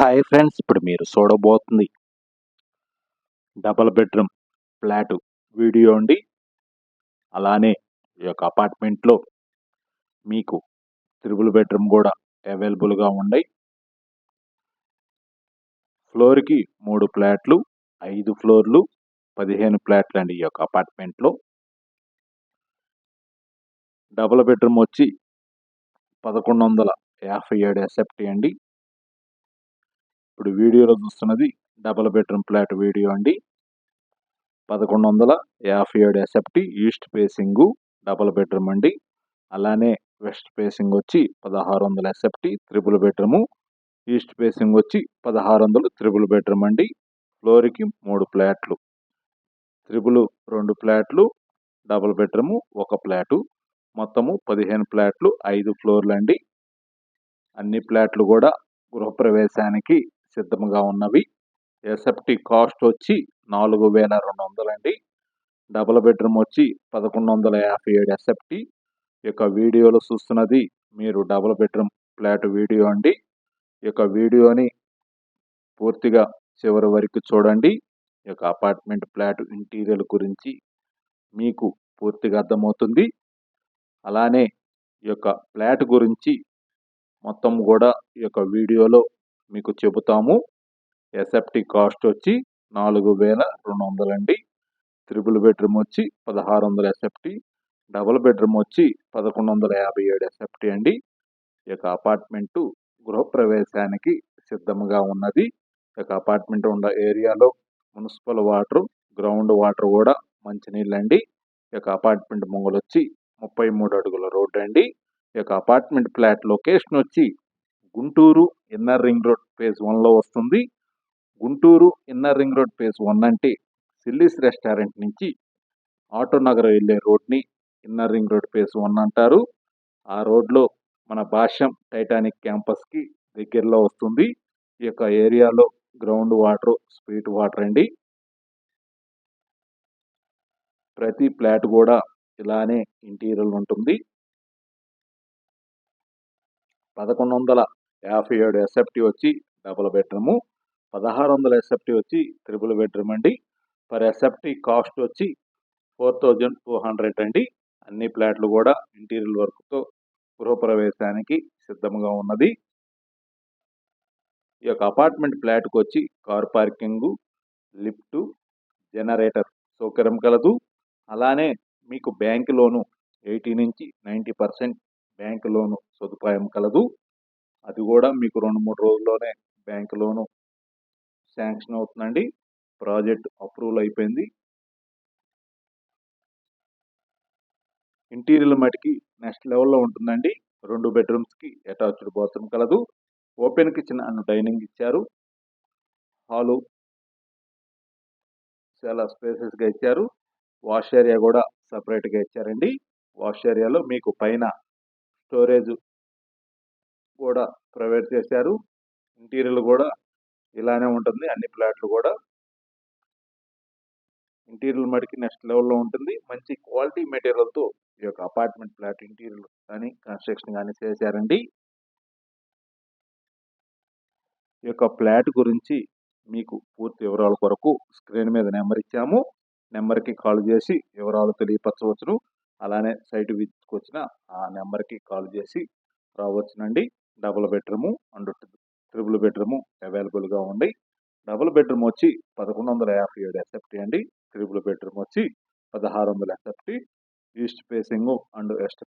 Hi friends ఇప్పుడు మీరు చూడబోతుంది డబల్ బెడ్రూమ్ ఫ్లాట్ వీడియో అండి. అలానే ఈ యొక్క అపార్ట్మెంట్లో మీకు త్రిబుల్ బెడ్రూమ్ కూడా అవైలబుల్గా ఉన్నాయి. ఫ్లోర్కి మూడు ఫ్లాట్లు ఐదు ఫ్లోర్లు పదిహేను ఫ్లాట్లు అండి ఈ యొక్క అపార్ట్మెంట్లో. డబుల్ బెడ్రూమ్ వచ్చి పదకొండు వందల యాభై ఏడు ఎస్ఎఫ్టీ అండి. ఇప్పుడు వీడియోలో చూస్తున్నది డబుల్ బెడ్రూమ్ ఫ్లాట్ వీడియో అండి. పదకొండు వందల యాభై ఏడు SFT east facing double bedroom అండి. అలానే వెస్ట్ ఫేసింగ్ వచ్చి పదహారు వందల SFT triple bedroom east facing వచ్చి పదహారు వందలు త్రిబుల్ బెడ్రూమ్ అండి. ఫ్లోర్కి మూడు ఫ్లాట్లు త్రిబుల్ రెండు ఫ్లాట్లు డబుల్ బెడ్రూము ఒక ఫ్లాటు మొత్తము పదిహేను ఫ్లాట్లు ఐదు ఫ్లోర్లు అండి. అన్ని ఫ్లాట్లు కూడా గృహప్రవేశానికి సిద్ధంగా ఉన్నవి. ఎస్ఎఫ్టీ కాస్ట్ వచ్చి నాలుగు వేల రెండు వందలండి డబుల్ బెడ్రూమ్ వచ్చి పదకొండు వందల యాభై ఏడు ఎస్ఎఫ్టీ. యొక్క వీడియోలో చూస్తున్నది మీరు డబుల్ బెడ్రూమ్ ఫ్లాట్ వీడియో అండి. ఈ యొక్క వీడియోని పూర్తిగా చివరి వరకు చూడండి. ఈ యొక్క అపార్ట్మెంట్ ఫ్లాట్ ఇంటీరియర్ గురించి మీకు పూర్తిగా అర్థమవుతుంది. అలానే ఈ యొక్క ఫ్లాట్ గురించి మొత్తం కూడా ఈ యొక్క వీడియోలో మీకు చెబుతాము. ఎస్ఎఫ్టీ కాస్ట్ వచ్చి నాలుగు వేల రెండు వందలండి. త్రిపుల్ బెడ్రూమ్ వచ్చి పదహారు వందల ఎస్ఎఫ్టీ డబుల్ బెడ్రూమ్ వచ్చి పదకొండు వందల యాభై ఏడు ఎస్ఎఫ్టీ అండి. ఈ యొక్క అపార్ట్మెంటు గృహప్రవేశానికి సిద్ధంగా ఉన్నది. ఈ యొక్క అపార్ట్మెంట్ ఉన్న ఏరియాలో మున్సిపల్ వాటర్ గ్రౌండ్ వాటర్ కూడా మంచినీళ్ళు అండి ఈ యొక్క అపార్ట్మెంట్ ముంగలు వచ్చి ముప్పై మూడు అడుగుల రోడ్డు అండి ఈ యొక్క అపార్ట్మెంట్ ఫ్లాట్ లొకేషన్ వచ్చి Guntur inner ring road phase వన్లో వస్తుంది. Guntur inner ring road phase one అంటే సిల్లీస్ రెస్టారెంట్ నుంచి ఆటో నగరం వెళ్ళే రోడ్ని inner ring road phase one అంటారు. ఆ రోడ్లో మన భాష్యం టైటానిక్ క్యాంపస్కి దగ్గరలో వస్తుంది. ఈ యొక్క ఏరియాలో గ్రౌండ్ వాటర్ స్వీట్ వాటర్ అండి. ప్రతి ఫ్లాట్ కూడా ఇలానే ఇంటీరియర్ ఉంటుంది. పదకొండు వందల యాభై ఏడు ఎస్ఎఫ్టీ వచ్చి డబుల్ బెడ్రూము పదహారు వందల ఎస్ఎఫ్టీ వచ్చి త్రిబుల్ బెడ్రూమ్ అండి. పర్ ఎస్ఎఫ్టీ కాస్ట్ వచ్చి ఫోర్ థౌజండ్ టూ హండ్రెడ్ అండి. అన్ని ఫ్లాట్లు కూడా ఇంటీరియర్ వర్క్తో గృహప్రవేశానికి సిద్ధంగా ఉన్నది. ఈ యొక్క అపార్ట్మెంట్ ఫ్లాట్కి వచ్చి కార్ పార్కింగు లిఫ్టు జనరేటర్ సౌకర్యం కలదు. అలానే మీకు బ్యాంక్ లోను ఎయిటీ నుంచి నైంటీ పర్సెంట్ బ్యాంక్ లోను సదుపాయం కలదు. అది కూడా మీకు రెండు మూడు రోజుల్లోనే బ్యాంక్ లోను శాంక్షన్ అవుతుందండి. ప్రాజెక్ట్ అప్రూవల్ అయిపోయింది. ఇంటీరియర్ మటుకి నెక్స్ట్ లెవెల్లో ఉంటుందండి. రెండు బెడ్రూమ్స్కి అటాచ్డ్ బాత్రూమ్ కలదు. ఓపెన్ కిచెన్ అండ్ డైనింగ్ ఇచ్చారు. హాలు చాలా స్పేసెస్గా ఇచ్చారు. వాష్ ఏరియా కూడా సపరేట్గా ఇచ్చారండి. వాష్ ఏరియాలో మీకు పైన స్టోరేజ్ కూడా ప్రొవైడ్ చేశారు. ఇంటీరియర్ కూడా ఇలానే ఉంటుంది. అన్ని ఫ్లాట్లు కూడా. ఇంటీరియర్ మటుకి నెక్స్ట్ లెవెల్లో ఉంటుంది. మంచి క్వాలిటీ మెటీరియల్తో ఈ యొక్క అపార్ట్మెంట్ ఫ్లాట్ ఇంటీరియర్ కానీ కన్స్ట్రక్షన్ కానీ చేశారండి. ఈ యొక్క ఫ్లాట్ గురించి మీకు పూర్తి వివరాల కొరకు స్క్రీన్ మీద నెంబర్ ఇచ్చాము. నెంబర్కి కాల్ చేసి వివరాలు తెలియపరచవచ్చును. అలానే సైట్ విజిట్కి వచ్చిన ఆ నెంబర్కి కాల్ చేసి రావచ్చునండి. Double bedroom and triple bedroom అవైలబుల్గా ఉంది. డబుల్ బెడ్రూమ్ వచ్చి పదకొండు వందల యాభై ఏడు ఎస్ఎఫ్టీ అండి. ట్రిపుల్ బెడ్రూమ్ వచ్చి పదహారు వందల SFT east facing and west